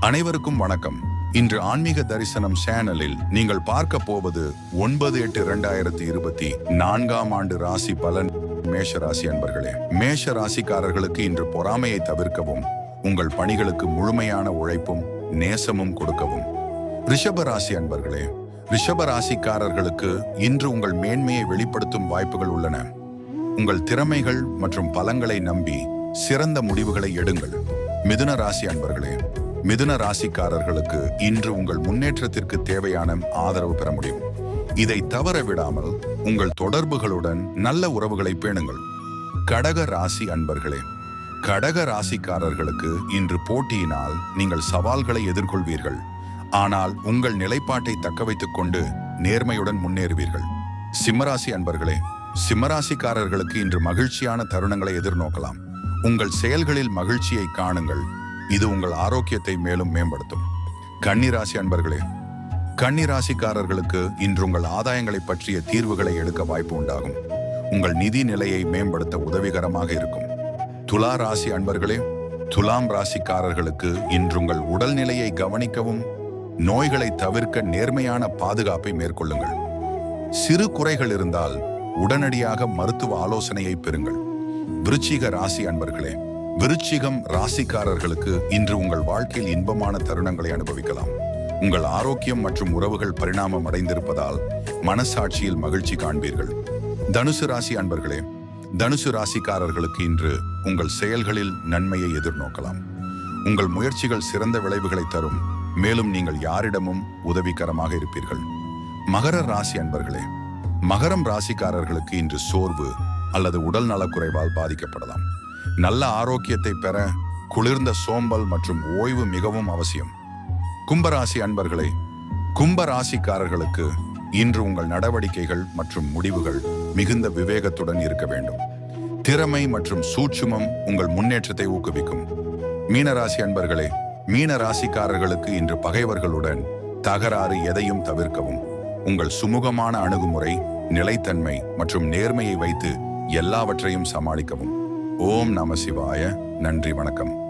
அனைவருக்கும் வணக்கம். இன்று ஆன்மீக தரிசனம் சேனலில் நீங்கள் பார்க்க போவது ஒன்பது எட்டு இரண்டாயிரத்தி இருபத்தி நான்காம் ஆண்டு ராசி பலன் மேஷ ராசி அன்பர்களே. மேஷ ராசிக்காரர்களுக்கு இன்று பொறாமையை தவிர்க்கவும் உங்கள் பணிகளுக்கு முழுமையான உழைப்பும் நேசமும் கொடுக்கவும். ரிஷப ராசி அன்பர்களே ரிஷப ராசிக்காரர்களுக்கு இன்று உங்கள் மேன்மையை வெளிப்படுத்தும் வாய்ப்புகள் உள்ளன. உங்கள் திறமைகள் மற்றும் பலங்களை நம்பி சிறந்த முடிவுகளை எடுங்கள். மிதுன ராசி அன்பர்களே மிதுன ராசிக்காரர்களுக்கு இன்று உங்கள் முன்னேற்றத்திற்கு தேவையான ஆதரவு பெற முடியும். இதை தவற விடாமல் உங்கள் தொடர்புகளுடன் நல்ல உறவுகளை பேணுங்கள். கடக ராசி அன்பர்களே கடக ராசிக்காரர்களுக்கு இன்று போட்டியினால் நீங்கள் சவால்களை எதிர்கொள்வீர்கள். ஆனால் உங்கள் நிலைப்பாட்டை தக்க வைத்துக் கொண்டு நேர்மையுடன் முன்னேறுவீர்கள். சிம்மராசி அன்பர்களே சிம்மராசிக்காரர்களுக்கு இன்று மகிழ்ச்சியான தருணங்களை எதிர்நோக்கலாம். உங்கள் செயல்களில் மகிழ்ச்சியை காணுங்கள். இது உங்கள் ஆரோக்கியத்தை மேலும் மேம்படுத்தும். கன்னிராசி அன்பர்களே கன்னிராசிக்காரர்களுக்கு இன்று உங்கள் ஆதாயங்களை பற்றிய தீர்வுகளை எடுக்க வாய்ப்பு உண்டாகும். உங்கள் நிதி நிலையை மேம்படுத்த உதவிகரமாக இருக்கும். துலா ராசி அன்பர்களே துலாம் ராசிக்காரர்களுக்கு இன்று உங்கள் உடல்நிலையை கவனிக்கவும் நோய்களை தவிர்க்க நேர்மையான பாதுகாப்பை மேற்கொள்ளுங்கள். சிறு குறைகள் இருந்தால் உடனடியாக மருத்துவ ஆலோசனையை பெறுங்கள். விருச்சிக ராசி அன்பர்களே விருச்சிகம் ராசிக்காரர்களுக்கு இன்று உங்கள் வாழ்க்கையில் இன்பமான தருணங்களை அனுபவிக்கலாம். உங்கள் ஆரோக்கியம் மற்றும் உறவுகள் பரிணாமம் அடைந்திருப்பதால் மனசாட்சியில் மகிழ்ச்சி காண்பீர்கள். தனுசு ராசி அன்பர்களே தனுசு ராசிக்காரர்களுக்கு இன்று உங்கள் செயல்களில் நன்மையை எதிர்நோக்கலாம். உங்கள் முயற்சிகள் சிறந்த விளைவுகளை தரும். மேலும் நீங்கள் யாரிடமும் உதவிகரமாக இருப்பீர்கள். மகர ராசி அன்பர்களே மகரம் ராசிக்காரர்களுக்கு இன்று சோர்வு அல்லது உடல் நலக்குறைவால் பாதிக்கப்படலாம். நல்ல ஆரோக்கியத்தை பெற குளிர்ந்த சோம்பல் மற்றும் ஓய்வு மிகவும் அவசியம். கும்பராசி அன்பர்களே கும்ப ராசிக்காரர்களுக்கு இன்று உங்கள் நடவடிக்கைகள் மற்றும் முடிவுகள் மிகுந்த விவேகத்துடன் இருக்க வேண்டும். திறமை மற்றும் சூட்சுமம் உங்கள் முன்னேற்றத்தை ஊக்குவிக்கும். மீனராசி அன்பர்களே மீன ராசிக்காரர்களுக்கு இன்று பகைவர்களுடன் தகராறு எதையும் தவிர்க்கவும். உங்கள் சுமூகமான அணுகுமுறை நிலைத்தன்மை மற்றும் நேர்மையை வைத்து எல்லாவற்றையும் சமாளிக்கவும். ஓம் நம சிவாய. நன்றி வணக்கம்.